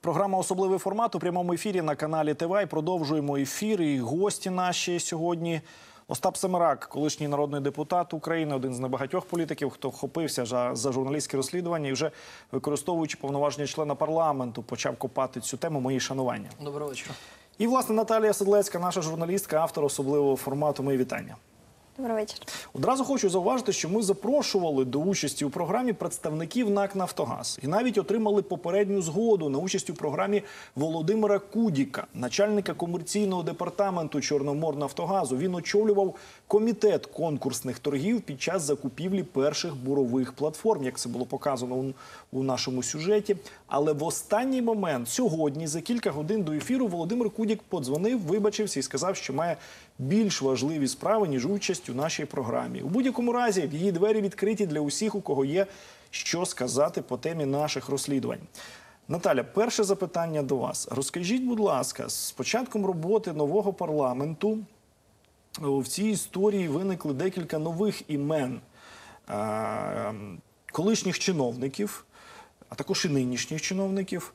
Програма особливий формат у прямому ефірі на каналі ТВ. І продовжуємо ефір. І гості наші сьогодні. Остап Семерак, колишній народний депутат України, один з небагатьох політиків, хто вхопився за, за журналістське розслідування і вже використовуючи повноваження члена парламенту, почав копати цю тему. Мої шанування. Доброго вечора. І власне Наталія Седлецька, наша журналістка, автор особливого формату. Мої вітання. Добрий вечір. Одразу хочу зауважити, що ми запрошували до участі у програмі представників НАК Нафтогаз і навіть отримали попередню згоду на участь у програмі Володимира Кудіка, начальника комерційного департаменту Чорноморнафтогазу. Він очолював комітет конкурсних торгів під час закупівлі перших бурових платформ, як це було показано у, у нашому сюжеті. Але в останній момент сьогодні, за кілька годин до ефіру, Володимир Кудік подзвонив, вибачився і сказав, що має більш важливі справи ніж участь у нашій програмі. У будь-якому разі її двері відкриті для усіх, у кого є що сказати по темі наших розслідувань. Наталя, перше запитання до вас. Розкажіть, будь ласка, з початком роботи нового парламенту в цій історії виникли декілька нових імен е, колишніх чиновників, а також і нинішніх чиновників,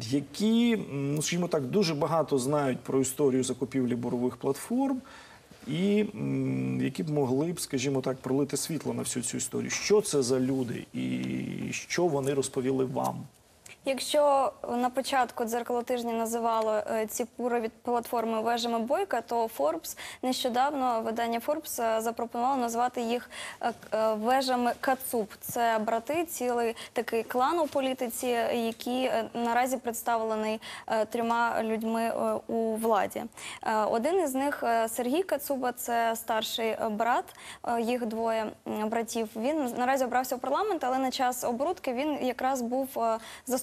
які, ну скажімо так, дуже багато знають про історію закупівлі бурових платформ. І які б могли б, скажімо так, пролити світло на всю цю історію. Що це за люди, і що вони розповіли вам? Якщо на початку дзеркало тижня називало е, ці бурові платформи вежами бойка, то Forbes нещодавно видання Forbes е, запропонувало назвати їх е, вежами Кацуп. Це брати, цілий такий клан у політиці, е, наразі представлений трьома людьми у владі. Один із них Сергій Кацуба, це старший брат, їх двоє братів. Він наразі обрався в парламент, але на час оборудки він якраз був е,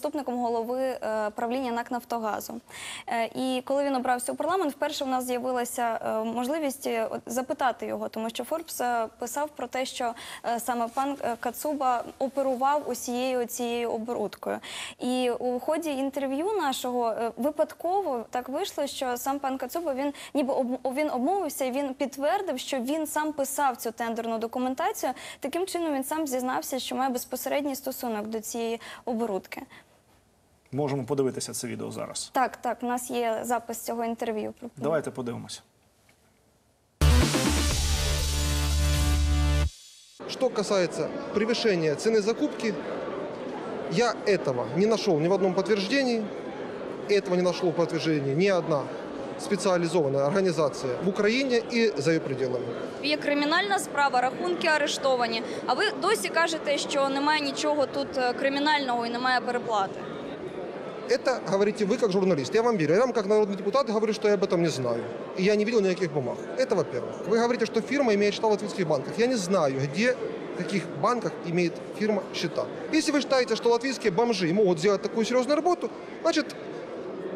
заступником голови е, правління НАК Нафтогазу. Е, І коли він обрався у парламент, вперше у нас з'явилася е, можливість запитати його, тому що Форбс писав про те, що саме пан Кацуба оперував усією цією оборудкою. І у ході інтерв'ю нашого випадково так вийшло, що сам пан Кацуба він ніби об- він обмовився він підтвердив, що він сам писав цю тендерну документацію. Таким чином він сам зізнався, що має безпосередній стосунок до цієї оборудки. Можемо подивитися це відео зараз. Так, так, у нас є запис цього інтерв'ю. Давайте подивимося. Что касается превышения цены закупки, я этого не нашел ни в одном подтверждении, этого не нашло в подтверждении ни одна специализованная организация в Украине и за ее пределами. Є кримінальна справа, рахунки арештовані. А ви досі кажете, що немає нічого тут е, кримінального і немає переплати. Это говорите вы как журналист. Я вам верю. Я вам как народный депутат говорю, что я об этом не знаю. И я не видел никаких бумаг. Это во-первых. Вы говорите, что фирма имеет счета в латвийских банках. Я не знаю, где в каких банках имеет фирма счета. Если вы считаете, что латвийские бомжи могут сделать такую серьезную работу, значит,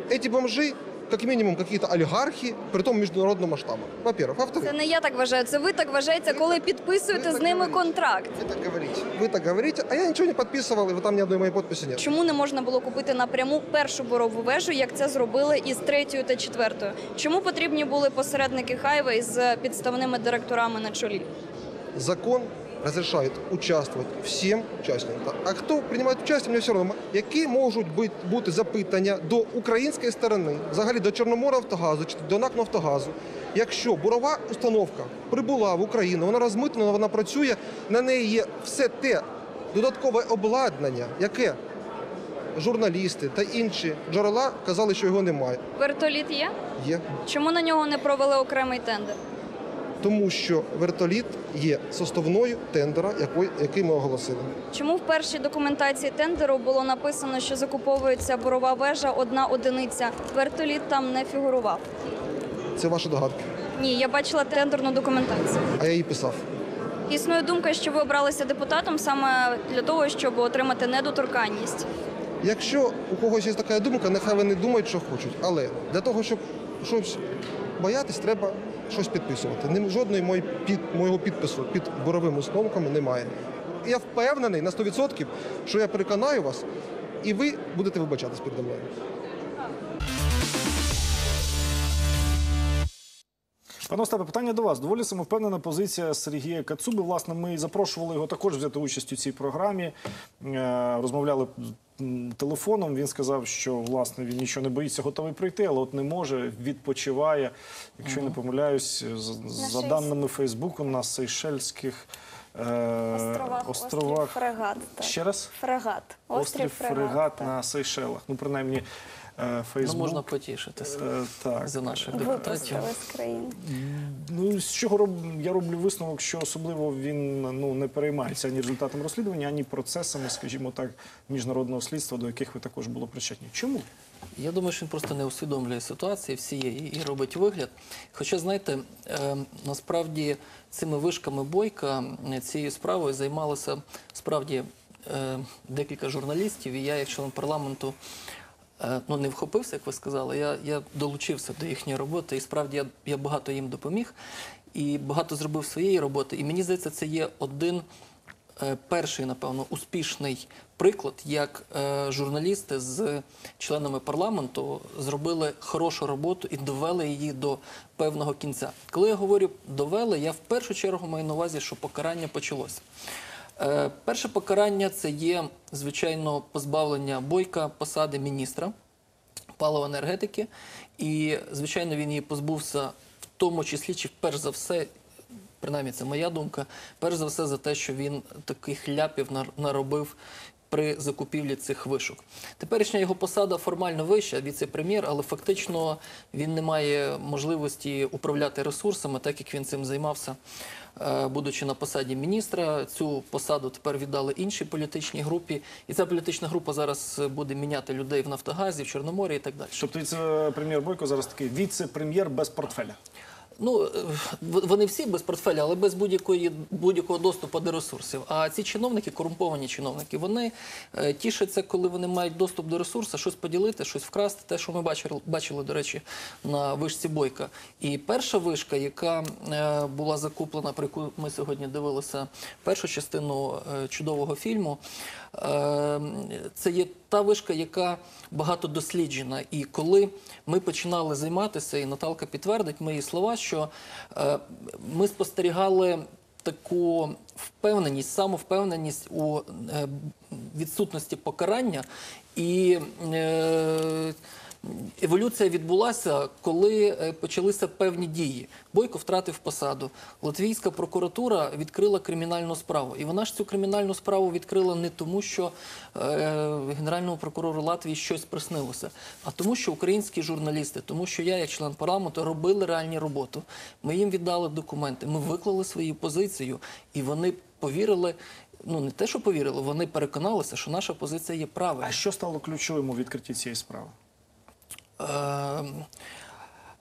эти бомжи как минимум какие-то олигархи, при том международного масштаба. Во-первых. Во-вторых, Це не я так вважаю, це ви так вважаєте, коли підписуєте ви з так ними говорите. контракт. вы так говорите. Вы так говорите, а я ничего не подписывал, и вы там ни одной моей подписи нет. Чому не можна було купити напряму першу борову вежу, як це зробили із третьою та четвертою? Чому потрібні були посередники Хайвей з підставними директорами на чолі? Закон разрешает участвовать всім учасникам. А хто приймає участь, мені все одно. Які можуть бути, бути запитання до української сторони, взагалі до Чорноморнафтогазу чи до НАК Нафтогазу, якщо бурова установка прибула в Україну, вона розмитнена, вона працює, на неї є все те додаткове обладнання, яке журналісти та інші джерела казали, що його немає. Вертоліт є? Є. Чому на нього не провели окремий тендер? Тому що вертоліт є составною тендера, який, ми оголосили. Чому в першій документації тендеру було написано, що закуповується борова вежа одна одиниця? Вертоліт там не фігурував. Це ваші догадки. Ні, я бачила тендерну документацію. А я її писав. Існує думка, що ви обралися депутатом саме для того, щоб отримати недоторканність. Якщо у когось є така думка, нехай вони думають, що хочуть. Але для того, щоб щось боятись, треба щось підписувати. Нем- Жодної мої під, моєго підпису під боровими установками немає. Я впевнений на 100%, що я переконаю вас, і ви будете вибачатись передо мною. Пане Остапе, питання до вас. Доволі самовпевнена позиція Сергія Кацуби. Власне, ми запрошували його також взяти участь у цій програмі. Е, Розмовляли телефоном. Він сказав, що власне він нічого не боїться, готовий прийти, але от не може, відпочиває. Якщо я не помиляюсь, за, за даними Фейсбуку на Сейшельських е, Островах, островах. острів Фрегат. Так. Ще раз? Фрегат. Острів Фрегат. Фрегат на Сейшелах. Ну, принаймні, е, Ну, можна потішитися е, так. за наших депутатів. Ну, з чого роб... я роблю висновок, що особливо він ну, не переймається ані результатом розслідування, ані процесами, скажімо так, міжнародного слідства, до яких ви також були причетні. Чому? Я думаю, що він просто не усвідомлює ситуації всієї і робить вигляд. Хоча, знаєте, е, насправді цими вишками бойка е, цією справою займалося справді е, декілька журналістів, і я, як член парламенту, ну не вхопився, як ви сказали. Я, я долучився до їхньої роботи, і справді я, я багато їм допоміг і багато зробив своєї роботи. І мені здається, це є один е, перший, напевно, успішний приклад, як е, журналісти з членами парламенту зробили хорошу роботу і довели її до певного кінця. Коли я говорю довели, я в першу чергу маю на увазі, що покарання почалося. Е, перше покарання це є, звичайно, позбавлення бойка посади міністра паливо-енергетики. І, звичайно, він її позбувся в тому числі, чи перш за все, принаймні це моя думка, перш за все за те, що він таких ляпів наробив при закупівлі цих вишок. Теперішня його посада формально вища, віце-прем'єр, але фактично він не має можливості управляти ресурсами, так як він цим займався, будучи на посаді міністра. Цю посаду тепер віддали іншій політичній групі, і ця політична група зараз буде міняти людей в Нафтогазі, в Чорноморі і так далі. Тобто віце-прем'єр Бойко зараз такий віце-прем'єр без портфеля. Ну вони всі без портфеля, але без будь-якої будь-якого доступу до ресурсів. А ці чиновники, корумповані чиновники, вони е, тішаться, коли вони мають доступ до ресурсу, щось поділити, щось вкрасти. Те, що ми бачили, бачили, до речі, на вишці Бойка. І перша вишка, яка е, була закуплена, про яку ми сьогодні дивилися першу частину е, чудового фільму. Це є та вишка, яка багато досліджена. І коли ми починали займатися, і Наталка підтвердить мої слова, що е, ми спостерігали таку впевненість, самовпевненість у е, відсутності покарання і. Е, Еволюція відбулася, коли е, почалися певні дії. Бойко втратив посаду. Латвійська прокуратура відкрила кримінальну справу. І вона ж цю кримінальну справу відкрила не тому, що е, генеральному прокурору Латвії щось приснилося, а тому, що українські журналісти, тому що я, як член парламенту, робили реальні роботу. Ми їм віддали документи, ми виклали свою позицію, і вони повірили. Ну не те, що повірили, вони переконалися, що наша позиція є правильною. А що стало ключовим у відкритті цієї справи? Е,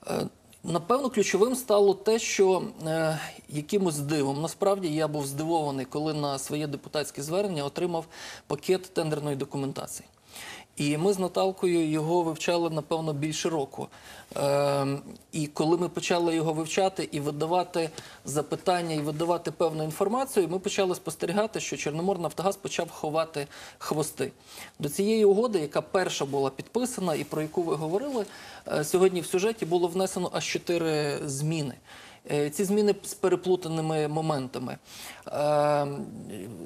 е, Напевно, ключовим стало те, що е, якимось дивом. Насправді я був здивований, коли на своє депутатське звернення отримав пакет тендерної документації. І ми з Наталкою його вивчали, напевно, більше року. Е, і коли ми почали його вивчати і видавати запитання, і видавати певну інформацію, ми почали спостерігати, що Чорноморнафтогаз почав ховати хвости. До цієї угоди, яка перша була підписана і про яку ви говорили, е, сьогодні в сюжеті було внесено аж чотири зміни. Е, Ці зміни з переплутаними моментами. Е,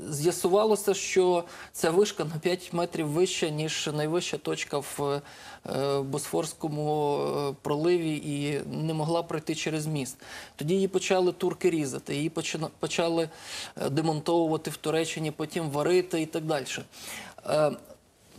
З'ясувалося, що ця вишка на 5 метрів вища, ніж найвища точка в е, Босфорському проливі і не могла пройти через міст. Тоді її почали турки різати, її почали демонтовувати в Туреччині, потім варити і так далі.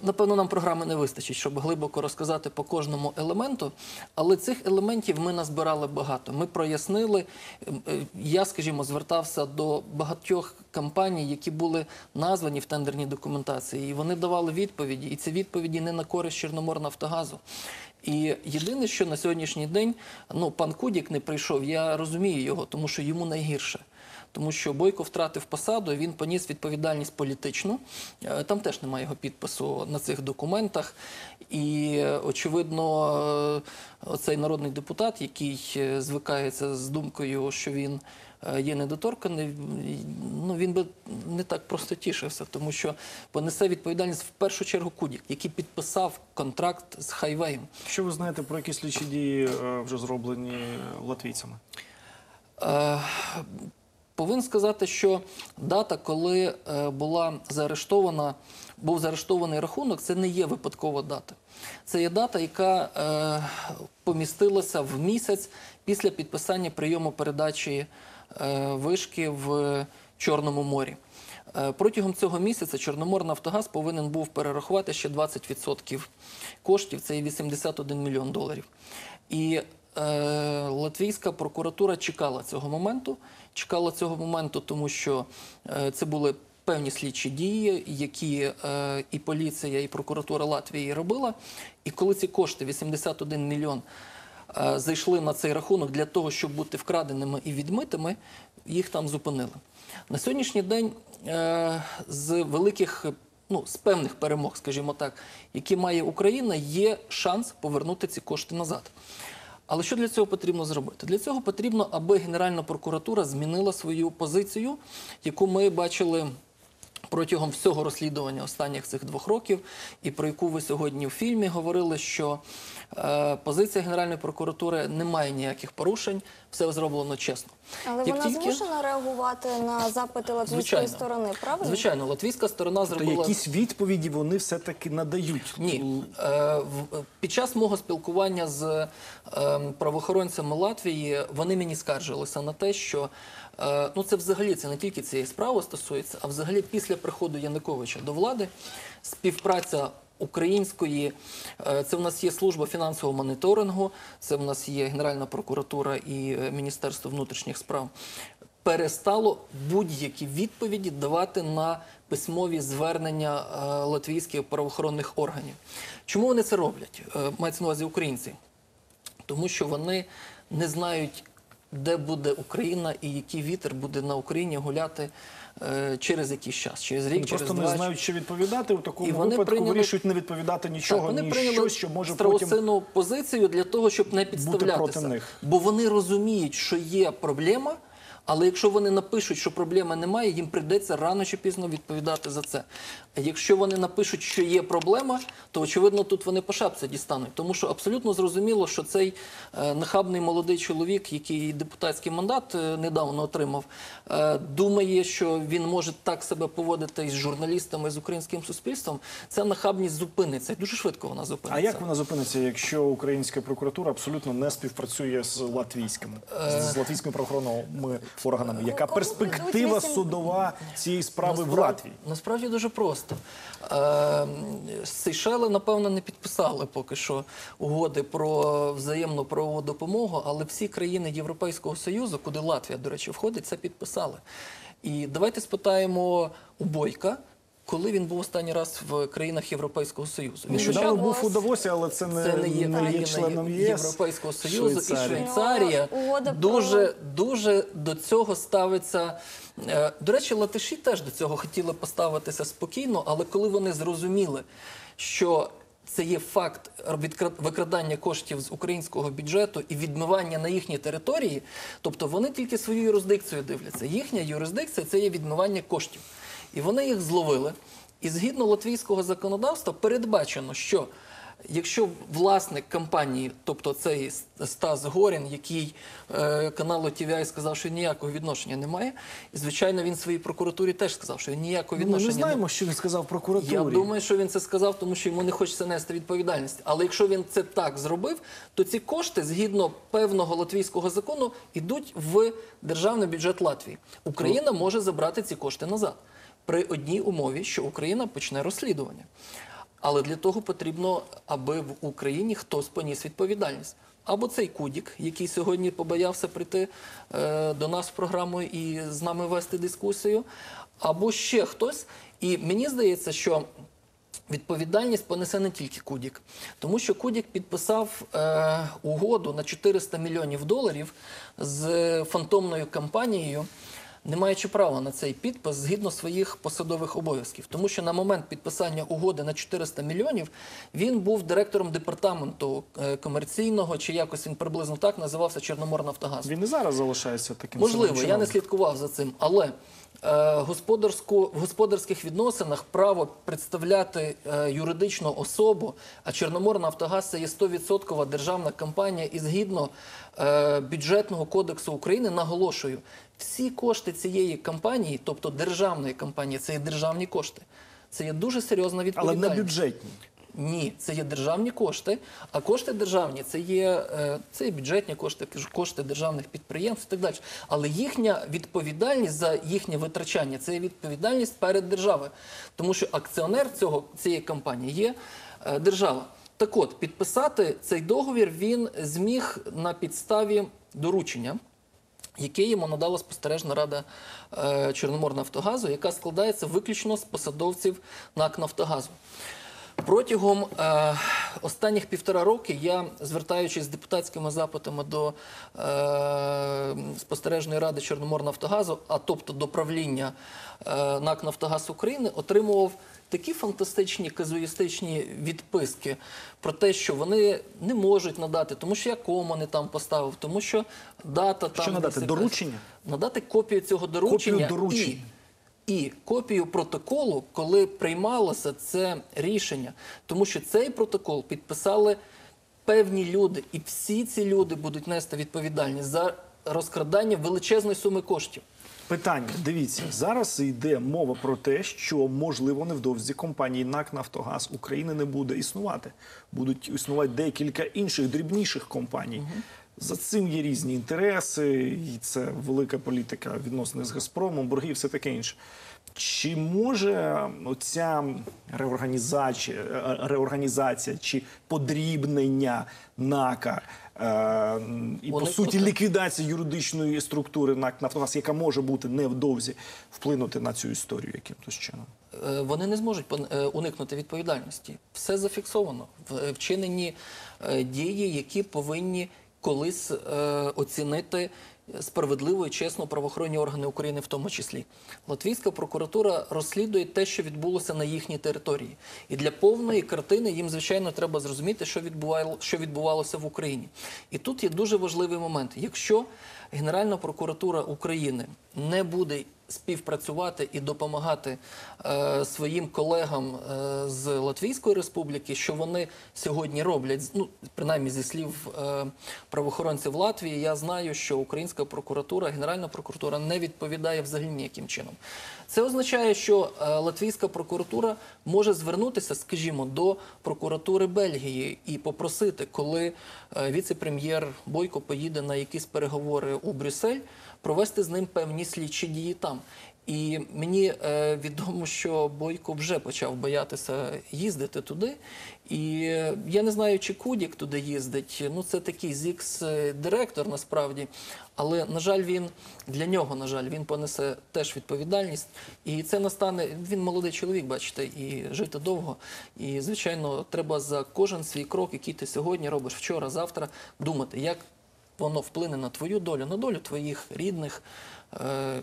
Напевно, нам програми не вистачить, щоб глибоко розказати по кожному елементу, але цих елементів ми назбирали багато. Ми прояснили. Ем, е, Я, скажімо, звертався до багатьох компаній, які були названі в тендерній документації, і вони давали відповіді, і ці відповіді не на користь Чорноморнафтогазу. І єдине, що на сьогоднішній день, ну пан Кудік не прийшов, я розумію його, тому що йому найгірше. Тому що Бойко втратив посаду, він поніс відповідальність політичну. Е, Там теж немає його підпису на цих документах. І, очевидно, е, оцей народний депутат, який е, звикається з думкою, що він є недоторканий, ну він би не так просто тішився, тому що понесе відповідальність в першу чергу Кудік, який підписав контракт з Хайвеєм. Що ви знаєте про які слідчі дії вже зроблені латвійцями? Повинен сказати, що дата, коли е, була заарештована, був заарештований рахунок, це не є випадкова дата. Це є дата, яка е, помістилася в місяць після підписання прийому передачі е, вишки в Чорному морі. Протягом цього місяця Чорноморнафтогаз повинен був перерахувати ще 20% коштів, це є 81 мільйон доларів. І е, латвійська прокуратура чекала цього моменту. Чекала цього моменту, тому що е, це були певні слідчі дії, які е, і поліція, і прокуратура Латвії робила. І коли ці кошти 81 мільйон е, зайшли на цей рахунок для того, щоб бути вкраденими і відмитими, їх там зупинили. На сьогоднішній день з великих, ну з певних перемог, скажімо так, які має Україна, є шанс повернути ці кошти назад. Але що для цього потрібно зробити? Для цього потрібно, аби Генеральна прокуратура змінила свою позицію, яку ми бачили протягом всього розслідування останніх цих двох років, і про яку ви сьогодні в фільмі говорили, що е, позиція Генеральної прокуратури не має ніяких порушень, все зроблено чесно. Але Як вона тільки- змушена реагувати на запити латвійської Звичайно. сторони, правильно? Звичайно, латвійська сторона Тобто зробила якісь відповіді вони все-таки надають. Ні, Е, в- під час мого спілкування з е, правоохоронцями Латвії вони мені скаржилися на те, що е, ну це взагалі це не тільки цієї справи стосується, а взагалі після приходу Януковича до влади співпраця. Української е, це в нас є служба фінансового моніторингу, це в нас є Генеральна прокуратура і е, Міністерство внутрішніх справ. Перестало будь-які відповіді давати на письмові звернення е, латвійських правоохоронних органів. Чому вони це роблять? Мається на увазі українці. Тому що вони не знають, де буде Україна і який вітер буде на Україні гуляти е, через якийсь час, через рік, Вони через просто два. не знають, що відповідати. У такому І вони випадку прийняли- вирішують не відповідати нічого, вони ні прийняли щось, що може потім страусину позицію для того, щоб не підставлятися. проти них. Бо вони розуміють, що є проблема, але якщо вони напишуть, що проблеми немає, їм прийдеться рано чи пізно відповідати за це. А якщо вони напишуть, що є проблема, то очевидно тут вони по шапці дістануть. Тому що абсолютно зрозуміло, що цей е, нахабний молодий чоловік, який депутатський мандат е, недавно отримав, е, думає, що він може так себе поводити із журналістами, з українським суспільством. Ця нахабність зупиниться. Дуже швидко вона зупиниться. А як вона зупиниться, якщо українська прокуратура абсолютно не співпрацює з латвійськими з латвійськими правоохоронними органами? Яка Кому перспектива судова цієї справи в Латвії? Насправді дуже просто. Е, Сейшели, напевно, не підписали поки що угоди про взаємну правову допомогу, але всі країни Європейського Союзу, куди Латвія, до речі, входить, це підписали. І давайте спитаємо у Бойка, коли він був останній раз в країнах Європейського Союзу. Він Нещодавно був у Давосі, але це не, це не є не є країна членом ЄС. Європейського Союзу Швейцарія. і Швейцарія Ну, угода про- дуже, дуже до цього ставиться. Е, До речі, латиші теж до цього хотіли поставитися спокійно, але коли вони зрозуміли, що це є факт відкра- викрадання коштів з українського бюджету і відмивання на їхній території, тобто вони тільки свою юрисдикцію дивляться. Їхня юрисдикція це є відмивання коштів. І вони їх зловили. І згідно латвійського законодавства передбачено, що якщо власник компанії, тобто цей Стас Горін, який е, каналу TVI сказав, що ніякого відношення немає, і звичайно він своїй прокуратурі теж сказав, що ніякого Ну, Ми відношення не знаємо, що він сказав прокуратурі. Я думаю, що він це сказав, тому що йому не хочеться нести відповідальність. Але якщо він це так зробив, то ці кошти, згідно певного латвійського закону, йдуть в державний бюджет Латвії. Україна може забрати ці кошти назад при одній умові, що Україна почне розслідування. Але для того потрібно, аби в Україні хтось поніс відповідальність. Або цей Кудік, який сьогодні побоявся прийти е, до нас в програму і з нами вести дискусію, або ще хтось. І мені здається, що відповідальність понесе не тільки Кудік, тому що Кудік підписав е, угоду на 400 мільйонів доларів з фантомною компанією. Не маючи права на цей підпис згідно своїх посадових обов'язків, тому що на момент підписання угоди на 400 мільйонів він був директором департаменту е, комерційного, чи якось він приблизно так називався Чорноморнафтогаз. Він і зараз залишається таким Можливо, самим я не слідкував за цим, але Е, Господарську в господарських відносинах право представляти е, юридичну особу, а Чорноморнафтогаз це є 100% державна компанія, і згідно е, бюджетного кодексу України, наголошую, всі кошти цієї компанії, тобто державної компанії, це є державні кошти. Це є дуже серйозна Але не бюджетні. Ні, це є державні кошти, а кошти державні це є, е, це є бюджетні кошти, кошти державних підприємств і так далі. Але їхня відповідальність за їхнє витрачання це є відповідальність перед державою, тому що акціонер цього цієї компанії є е, держава. Так от, підписати цей договір він зміг на підставі доручення яке йому надала спостережна рада е, Чорноморнафтогазу, яка складається виключно з посадовців НАК Нафтогазу. Протягом е, останніх півтора роки я, звертаючись з депутатськими запитами до е, спостережної ради Чорноморнафтогазу, а тобто до правління е, НАК Нафтогаз України, отримував такі фантастичні казуїстичні відписки про те, що вони не можуть надати, тому що я кому не там поставив, тому що дата там Що надати? Доручення? надати копію цього доручення доручення. і і копію протоколу, коли приймалося це рішення, тому що цей протокол підписали певні люди, і всі ці люди будуть нести відповідальність за розкрадання величезної суми коштів. Питання, дивіться, зараз йде мова про те, що можливо невдовзі компанії НАК Нафтогаз України не буде існувати. Будуть існувати декілька інших дрібніших компаній. За цим є різні інтереси, і це велика політика відносини з Газпромом, борги і все таке інше. Чи може оця реорганізація, е, реорганізація чи подрібнення НАКа е, і по суті ліквідації юридичної структури НАК Нафтогаз, яка може бути невдовзі, вплинути на цю історію якимось чином? Е, Вони не зможуть е, уникнути відповідальності. Все зафіксовано. Вчинені дії, які повинні колись оцінити справедливо і чесно правоохоронні органи України, в тому числі. Латвійська прокуратура розслідує те, що відбулося на їхній території. І для повної картини їм, звичайно, треба зрозуміти, що що відбувалося в Україні. І тут є дуже важливий момент. Якщо Генеральна прокуратура України не буде співпрацювати і допомагати е, своїм колегам е, з Латвійської Республіки, що вони сьогодні роблять, ну принаймні зі слів е, правоохоронців Латвії, я знаю, що українська прокуратура, Генеральна прокуратура не відповідає взагалі ніяким чином. Це означає, що е, Латвійська прокуратура може звернутися, скажімо, до прокуратури Бельгії і попросити, коли е, віце-прем'єр Бойко поїде на якісь переговори у Брюссель, провести з ним певні слідчі дії там. І мені е, відомо, що Бойко вже почав боятися їздити туди. І е, я не знаю, чи Кудік туди їздить. Ну, це такий зікс-директор насправді. Але, на жаль, він для нього, на жаль, він понесе теж відповідальність. І це настане. Він молодий чоловік, бачите, і жити довго. І, звичайно, треба за кожен свій крок, який ти сьогодні робиш вчора, завтра, думати, як воно вплине на твою долю, на долю твоїх рідних е,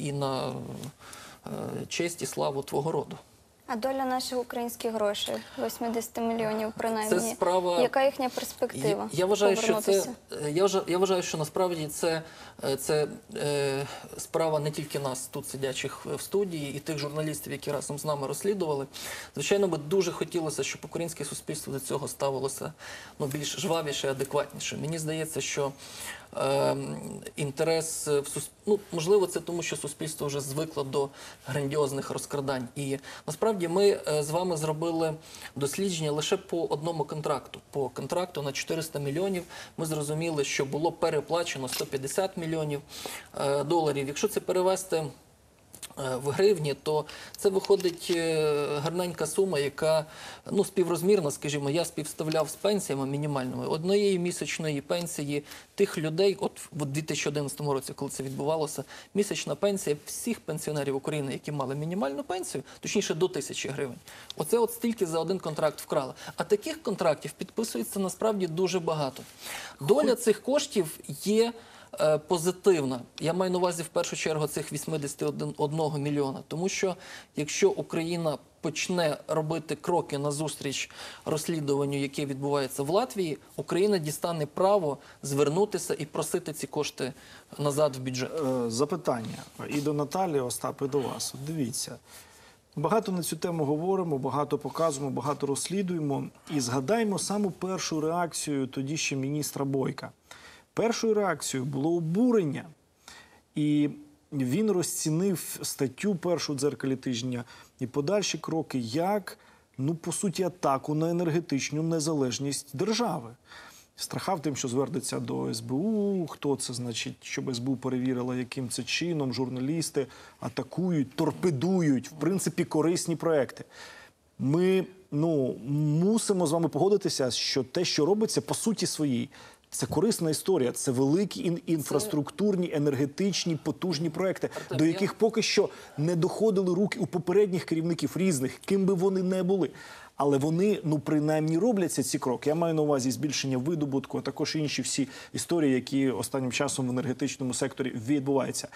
і на е, честь і славу твого роду. А доля наших українських грошей 80 мільйонів принаймні. Це справа- Яка їхня перспектива? Я, я вважаю, що це я вважаю, я вважаю, що насправді це, е, це е, справа не тільки нас, тут сидячих в студії, і тих журналістів, які разом з нами розслідували. Звичайно, би дуже хотілося, щоб українське суспільство до цього ставилося ну, більш жвавіше, адекватніше. Мені здається, що е, інтерес в сус... ну, можливо, це тому, що суспільство вже звикло до грандіозних розкрадань. І насправді ми е, з вами зробили дослідження лише по одному контракту. По контракту на 400 мільйонів ми зрозуміли, що було переплачено 150 мільйонів е, доларів. Якщо це перевести в гривні, то це виходить е, гарненька сума, яка ну співрозмірна, скажімо, я співставляв з пенсіями мінімальними однієї місячної пенсії тих людей, от в 2011 році, коли це відбувалося, місячна пенсія всіх пенсіонерів України, які мали мінімальну пенсію, точніше до тисячі гривень. Оце от стільки за один контракт вкрали. А таких контрактів підписується насправді дуже багато. Доля цих коштів є е, позитивна. Я маю на увазі в першу чергу цих 81 мільйона. Тому що якщо Україна почне робити кроки назустріч розслідуванню, яке відбувається в Латвії, Україна дістане право звернутися і просити ці кошти назад в бюджет. Е, Запитання і до Наталі, Остап, і до вас. Дивіться. Багато на цю тему говоримо, багато показуємо, багато розслідуємо. І згадаємо саму першу реакцію тоді ще міністра Бойка. Першою реакцією було обурення. І він розцінив статтю першу дзеркалі тижня і подальші кроки як, ну, по суті, атаку на енергетичну незалежність держави. Страхав тим, що звернеться до СБУ. Хто це значить, щоб СБУ перевірила, яким це чином журналісти атакують, торпедують, в принципі, корисні проекти. Ми ну, мусимо з вами погодитися, що те, що робиться, по суті своїй, це корисна історія, це великі ін- інфраструктурні, енергетичні, потужні проекти, до яких поки що не доходили руки у попередніх керівників різних, ким би вони не були. Але вони ну принаймні робляться ці кроки. Я маю на увазі збільшення видобутку, а також інші всі історії, які останнім часом в енергетичному секторі відбуваються.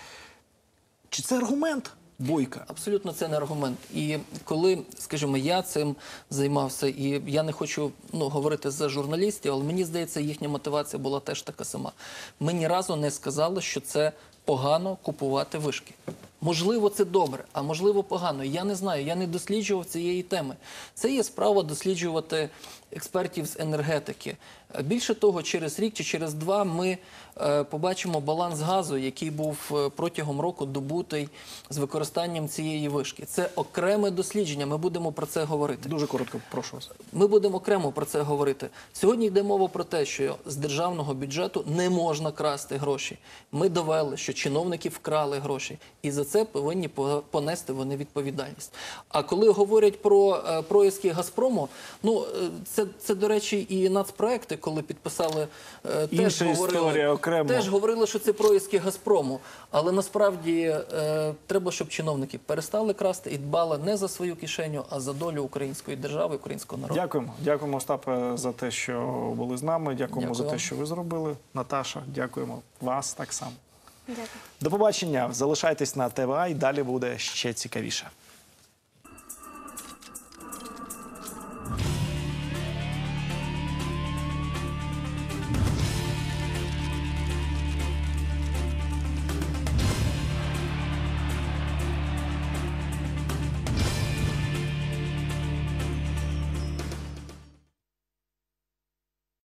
Чи це аргумент бойка? Абсолютно це не аргумент. І коли, скажімо, я цим займався, і я не хочу ну, говорити за журналістів, але мені здається, їхня мотивація була теж така сама. Ми ні разу не сказали, що це погано купувати вишки. Можливо, це добре, а можливо, погано. Я не знаю, я не досліджував цієї теми. Це є справа досліджувати експертів з енергетики. Е, Більше того, через рік чи через два ми е, побачимо баланс газу, який був е, протягом року добутий з використанням цієї вишки. Це окреме дослідження. Ми будемо про це говорити. Дуже коротко, прошу вас. Ми будемо окремо про це говорити. Сьогодні йде мова про те, що з державного бюджету не можна красти гроші. Ми довели, що чиновники вкрали гроші, і за це повинні по- понести вони відповідальність. А коли говорять про е, проїзки Газпрому, ну е, це, це до речі, і нацпроекти, коли підписали, е, теж говорили, окремо. теж говорили, що це проїзки Газпрому. Але насправді треба, щоб чиновники перестали красти і дбали не за свою кишеню, а за долю української держави, українського народу. Дякуємо. Дякуємо, Остапе, за те, що були з нами. Дякуємо Дякую за те, що ви зробили. Наташа, дякуємо вас так само. Дякую. До побачення. Залишайтесь на ТВА і далі буде ще цікавіше.